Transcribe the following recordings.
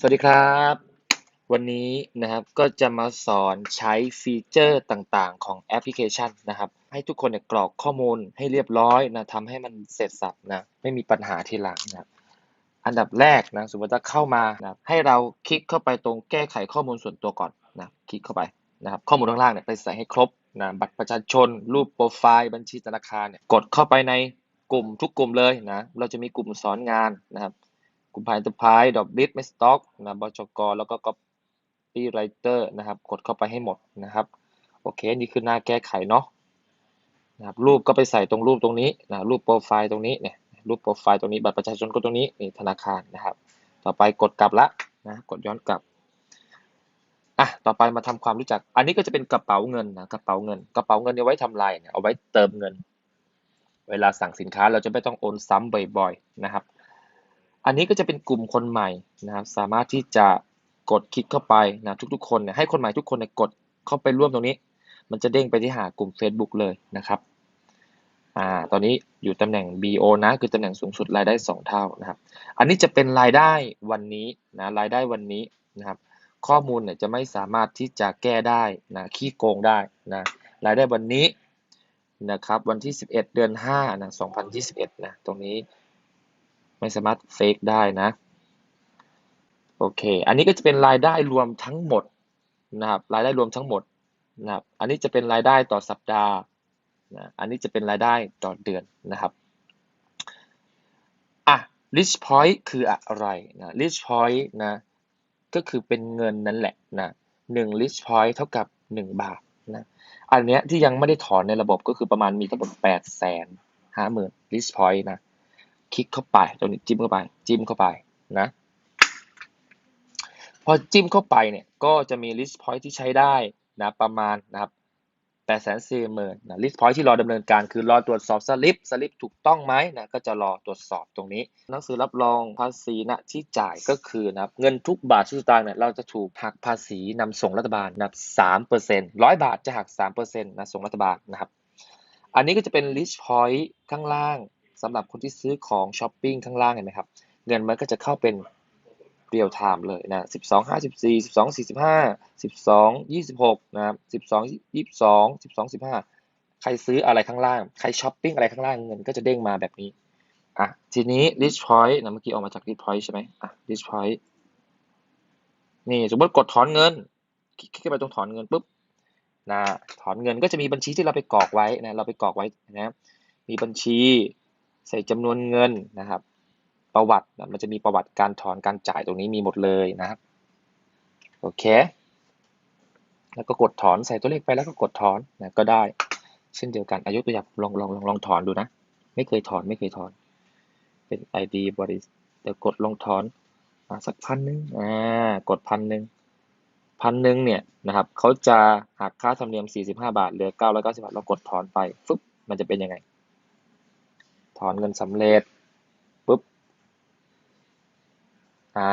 สวัสดีครับ วันนี้นะครับก็จะมาสอนใช้ฟีเจอร์ต่างๆ ของแอปพลิเคชันนะครับให้ทุกคนเนี่ยกรอกข้อมูลให้เรียบร้อยนะทำให้มันเสร็จสับนะไม่มีปัญหาทีหลังนะครับอันดับแรกนะสมมติว่าเข้ามานะให้เราคลิกเข้าไปตรงแก้ไขข้อมูลส่วนตัวก่อนนะคลิกเข้าไปนะครับข้อมูลข้างล่างเนี่ยไปใส่ให้ครบนะบัตรประชาชน รูปโปรไฟล์บัญชีธนาคารเนี่ยกดเข้าไปในกลุ่มทุกกลุ่มเลยนะเราจะมีกลุ่มสอนงานนะครับ กลุ่มพายตพายดอกบิดไม่สต็อกนะบจกแล้วก็ก๊อปปี้ไรเตอร์นะครับ กดเข้าไปให้หมดนะครับ โอเค นี่คือหน้าแก้ไขเนาะนะครับรูปก็ไปใส่ตรงรูปตรงนี้นะรูปโปรไฟล์ตรงนี้เนี่ยรูปโปรไฟล์ตรงนี้บัตรประชาชนก็ตรงนี้นี่ธนาคารนะครับ ต่อไปกดกลับละนะกดย้อนกลับอะต่อไปมาทำความรู้จัก อันนี้ก็จะเป็นกระเป๋าเงินนะกระเป๋าเงิน กระเป๋าเงินเอาไว้ทำลายเนี่ยเอาไว้เติมเงิน เวลาสั่งสินค้าเราจะไม่ต้องโอนซ้ำบ่อยๆนะครับ อันนี้ก็จะเป็นกลุ่มคนใหม่นะครับ สามารถที่จะกดคลิกเข้าไปนะทุกๆ คนเนี่ยให้คนใหม่ทุกคนเนี่ยกดเข้าไปร่วมตรงนี้ มันจะเด้งไปที่หากลุ่ม Facebook เลยนะครับอ่าตอนนี้อยู่ตำแหน่ง BO นะคือตำแหน่งสูงสุดรายได้ 2 เท่านะครับ อันนี้จะเป็นรายได้วันนี้นะรายได้วันนี้นะครับ ข้อมูลเนี่ยจะไม่สามารถที่จะแก้ได้นะขี้โกงได้นะรายได้วันนี้นะครับวันที่ 11 เดือน5นะ2021นะตรงนี้ ไม่สามารถเฟกได้นะโอเค อันนี้ก็จะเป็นรายได้รวมทั้งหมดนะครับ รายได้รวมทั้งหมดนะครับ อันนี้จะเป็นรายได้ต่อสัปดาห์นะอันนี้จะเป็นรายได้ต่อเดือนนะครับ อะ rich point คืออะไรนะ rich point นะ ก็คือเป็นเงินนั่นแหละนะหนึ่ง rich point เท่ากับหนึ่งบาทนะ อันเนี้ยที่ยังไม่ได้ถอนในระบบก็คือประมาณมีทั้งหมดแปดแสนห้าหมื่น rich point นะ คลิกเข้าไปตรงนี้จิ้มเข้าไป จิ้มเข้าไปนะพอจิ้มเข้าไปเนี่ยก็จะมี list point ที่ใช้ได้นะประมาณนะครับแปดแสนสี่หมื่นนะ list point ที่รอดำเนินการคือรอตรวจสอบสลิปสลิปถูกต้องไหมนะก็จะรอตรวจสอบตรงนี้ หนังสือรับรองภาษีณที่จ่ายก็คือนะเงินทุกบาททุกสตางค์เนี่ยเราจะถูกหักภาษีนำส่งรัฐบาลนะครับสามเปอร์เซ็นต์ร้อยบาทจะหักสามเปอร์เซ็นต์นะส่งรัฐบาลนะครับ อันนี้ก็จะเป็น list point ข้างล่าง สำหรับคนที่ซื้อของช้อปปิ้งข้างล่างเห็นไหมครับเงินมันก็จะเข้าเป็นเรียลไทม์เลยนะสิบสองห้าสิบสี่สิบสองสี่สิบห้าสิบสองยี่สิบหกนะครับสิบสองยี่สิบสองสิบสองสิบห้าใครซื้ออะไรข้างล่าง ใครช้อปปิ้งอะไรข้างล่างเงินก็จะเด้งมาแบบนี้อะทีนี้ list point นะเมื่อกี้ออกมาจาก list point ใช่ไหมอะ list point นี่สมมติกดถอนเงิน คลิกไปตรงถอนเงินปุ๊บนะถอนเงินก็จะมีบัญชีที่เราไปกรอกไว้นะเราไปกรอกไว้นะมีบัญชี ใส่จำนวนเงินนะครับ ประวัติมันจะมีประวัติการถอนการจ่ายตรงนี้มีหมดเลยนะครับโอเค แล้วก็กดถอนใส่ตัวเลขไปแล้วก็กดถอนนะก็ได้ เช่นเดียวกันอายุตัวอย่างลองลองลองลองถอนดูนะ ไม่เคยถอนไม่เคยถอน เป็น ID บริษัทเดี๋ยวกดลองถอนอ่าสักพันหนึ่งอ่ากดพันหนึ่งพันหนึ่งเนี่ยนะครับเขาจะหักค่าธรรมเนียม 45 บาทเหลือ 990 บาทเรากดถอนไปฟึบมันจะเป็นยังไง ถอนเงินสำเร็จปุ๊บอ่า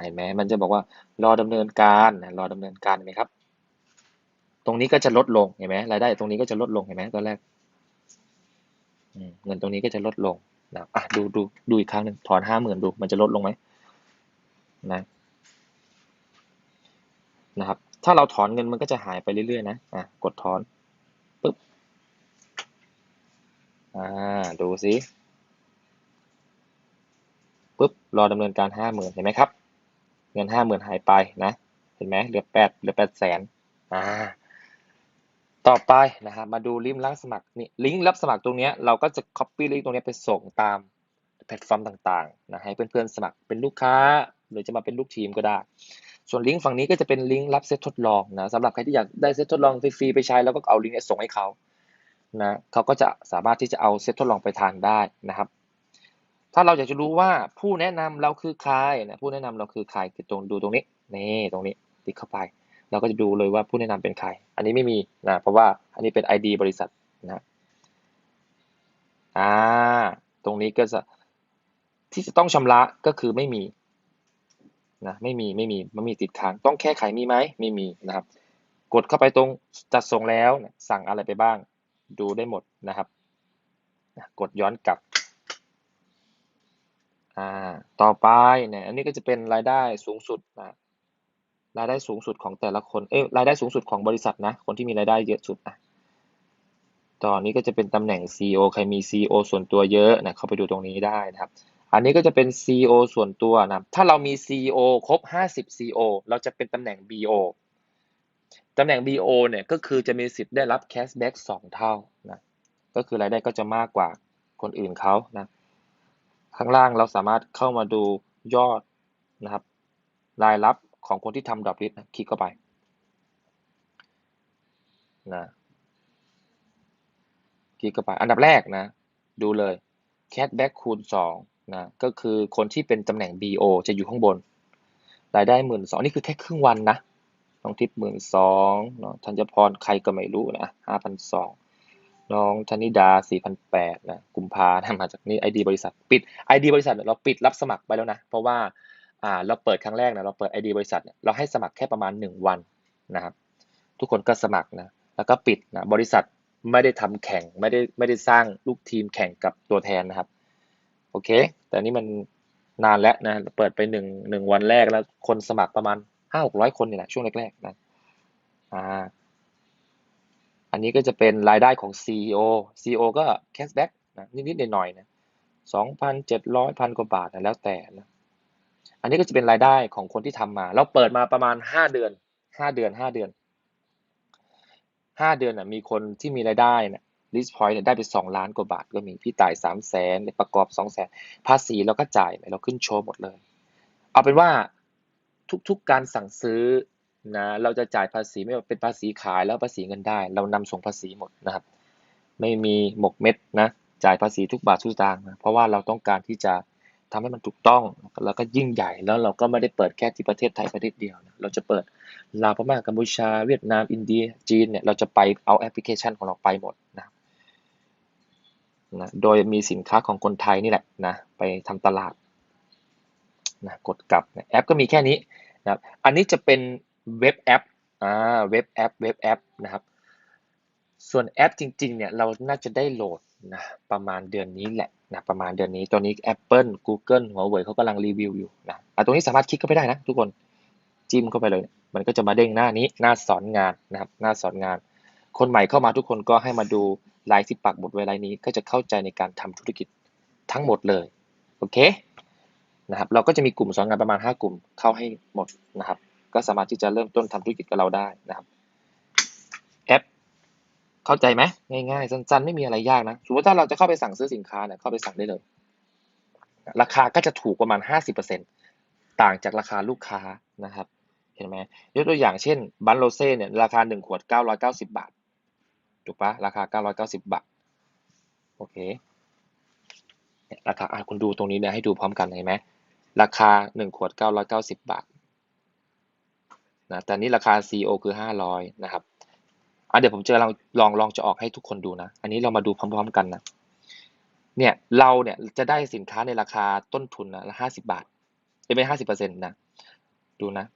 เห็นไหมมันจะบอกว่ารอดำเนินการนะรอดำเนินการเห็นไหมครับ ตรงนี้ก็จะลดลงเห็นไหมรายได้ตรงนี้ก็จะลดลงเห็นไหมตอนแรกเงินตรงนี้ก็จะลดลงนะอะดูดูดูอีกครั้งหนึ่งถอนห้าหมื่นดูมันจะลดลงไหมนะนะครับ ถ้าเราถอนเงินมันก็จะหายไปเรื่อยๆนะอะกดถอน ปุ๊บ อ่า ดูสิปุ๊บ รอดำเนินการห้าหมื่นเห็นไหมครับ เงินห้าหมื่นหายไปนะ เห็นไหมเหลือแปดเหลือแปดแสนอ่า ต่อไปนะครับ มาดูลิงก์รับสมัครนี่ ลิงก์รับสมัครตรงนี้เราก็จะ copy ลิงก์ตรงนี้ไปส่งตามแพลตฟอร์มต่างๆนะให้เพื่อนๆสมัครเป็นลูกค้า หรือจะมาเป็นลูกทีมก็ได้ ส่วนลิงก์ฝั่งนี้ก็จะเป็นลิงก์รับเซตทดลองนะสำหรับใครที่อยากได้เซตทดลองฟรีๆไปใช้แล้วก็เอาลิงก์นี้ส่งให้เขา นะเขาก็จะสามารถที่จะเอาเซตทดลองไปทานได้นะครับ ถ้าเราอยากจะรู้ว่าผู้แนะนำเราคือใครนะผู้แนะนำเราคือใครคือตรงดูตรงนี้นี่ตรงนี้ติ๊กเข้าไป เราก็จะดูเลยว่าผู้แนะนำเป็นใคร อันนี้ไม่มีนะเพราะว่าอันนี้เป็น ID บริษัทนะอ่าตรงนี้ก็จะที่จะต้องชำระก็คือไม่มีนะไม่มีไม่มีไม่มีติดค้างต้องแก้ไขมีไหมไม่มีนะครับ กดเข้าไปตรงจัดส่งแล้วสั่งอะไรไปบ้าง ดูได้หมดนะครับ กดย้อนกลับอ่าต่อไปเนี่ยอันนี้ก็จะเป็นรายได้สูงสุดนะรายได้สูงสุดของแต่ละคนเอ้ยรายได้สูงสุดของบริษัทนะคนที่มีรายได้เยอะสุดนะตอนนี้ก็จะเป็นตำแหน่ง CEO ใครมี CEO ส่วนตัวเยอะนะเข้าไปดูตรงนี้ได้นะครับ อันนี้ก็จะเป็น CEO ส่วนตัวนะถ้าเรามี CEO ครบ 50 CEO เราจะเป็นตำแหน่ง BO ตำแหน่ง BO เนี่ยก็คือจะมีสิทธิ์ได้รับแคชแบ็ก2เท่านะก็คือรายได้ก็จะมากกว่าคนอื่นเขานะข้างล่างเราสามารถเข้ามาดูยอดนะครับรายรับของคนที่ทำดรอปลิสต์คลิกเข้าไปนะคลิกเข้าไปอันดับแรกนะ ดูเลยแคชแบ็กคูณ2นะก็คือคนที่เป็นตำแหน่ง BO จะอยู่ข้างบนรายได้หมื่นสองนี่คือแค่ครึ่งวันนะ น้องทิพย์หมื่นสองน้องธัญพรใครก็ไม่รู้นะห้าพันสองน้องธนิดาสี่พันแปดนะกุมภานะมาจากนี่ไอดีบริษัทปิดไอดีบริษัทเราปิดรับสมัครไปแล้วนะ เพราะว่าอ่าเราเปิดครั้งแรกนะเราเปิดไอดีบริษัทเราให้สมัครแค่ประมาณหนึ่งวันนะครับ ทุกคนก็สมัครนะแล้วก็ปิดนะบริษัทไม่ได้ทำแข่งไม่ได้ไม่ได้สร้างลูกทีมแข่งกับตัวแทนนะครับโอเค แต่นี่มันนานแล้วนะเปิดไปหนึ่งหนึ่งวันแรกแล้วคนสมัครประมาณ ห้าหกร้อยคนนี่แหละช่วงแรกๆนะอ่าอันนี้ก็จะเป็นรายได้ของ CEO CEO ก็แคชแบ็กนะนิดๆหน่อยๆนะสองพันเจ็ดร้อยพันกว่าบาทนะแล้วแต่นะอันนี้ก็จะเป็นรายได้ของคนที่ทำมา เราเปิดมาประมาณห้าเดือนห้าเดือนห้าเดือนห้าเดือนนะมีคนที่มีรายได้นะลิสพอยต์ได้ไปสองล้านกว่าบาท ก็มีพี่ต่ายสามแสนประกอบสองแสนภาษีเราก็จ่ายเราขึ้นโชว์หมดเลย เอาเป็นว่า ทุกๆการสั่งซื้อนะเราจะจ่ายภาษีไม่ว่าเป็นภาษีขายแล้วภาษีเงินได้ เรานำส่งภาษีหมดนะครับ ไม่มีหมกเม็ดนะจ่ายภาษีทุกบาททุกสตางค์นะเพราะว่าเราต้องการที่จะทำให้มันถูกต้องแล้วก็ยิ่งใหญ่แล้วเราก็ไม่ได้เปิดแค่ที่ประเทศไทยประเทศเดียวนะเราจะเปิดลาวพม่ากัมพูชา เวียดนามอินเดียจีนเนี่ยเราจะไปเอาแอปพลิเคชันของเราไปหมดนะนะโดยมีสินค้าของคนไทยนี่แหละนะไปทำตลาด นะกดกลับนะแอปก็มีแค่นี้นะครับอันนี้จะเป็นเว็บแอปอ่าเว็บแอปเว็บแอปนะครับส่วนแอปจริงๆเนี่ยเราน่าจะได้โหลดนะประมาณเดือนนี้แหละนะประมาณเดือนนี้ตอนนี้ Apple Google หัวเว่ยเขากำลังรีวิวอยู่นะอะตรงนี้สามารถคลิกเข้าไปได้นะทุกคนจิ้มเข้าไปเลย มันก็จะมาเด้งหน้านี้หน้าสอนงานนะครับหน้าสอนงาน คนใหม่เข้ามาทุกคนก็ให้มาดูลายที่ปักบทไว้ลายนี้ก็จะเข้าใจในการทำธุรกิจทั้งหมดเลยโอเค นะครับ เราก็จะมีกลุ่มสอนงานประมาณ 5 กลุ่มเข้าให้หมดนะครับ ก็สามารถที่จะเริ่มต้นทำธุรกิจกับเราได้นะครับ แอป เข้าใจไหมง่ายๆสั้นๆไม่มีอะไรยากนะสมมติถ้าเราจะเข้าไปสั่งซื้อสินค้าเนี่ยเข้าไปสั่งได้เลย ราคาก็จะถูกประมาณ 50%ต่างจากราคาลูกค้านะครับ เห็นไหมยกตัวอย่างเช่นบันโรเซ่เนี่ยราคา 1 ขวด 990 บาทถูกปะราคา 990 บาทโอเคราคาอะคุณดูตรงนี้เนี่ยให้ดูพร้อมกันเห็นไหม ราคา 1 ขวด 990 บาทนะแต่นี้ราคา CO คือ 500 นะครับอะเดี๋ยวผมจะลองลองลองจะออกให้ทุกคนดูนะ อันนี้เรามาดูพร้อม ๆ กันนะ เนี่ยเราเนี่ยจะได้สินค้าในราคาต้นทุนนะละ50บาทไม่ห้าสิบเปอร์เซ็นต์นะ ดูนะ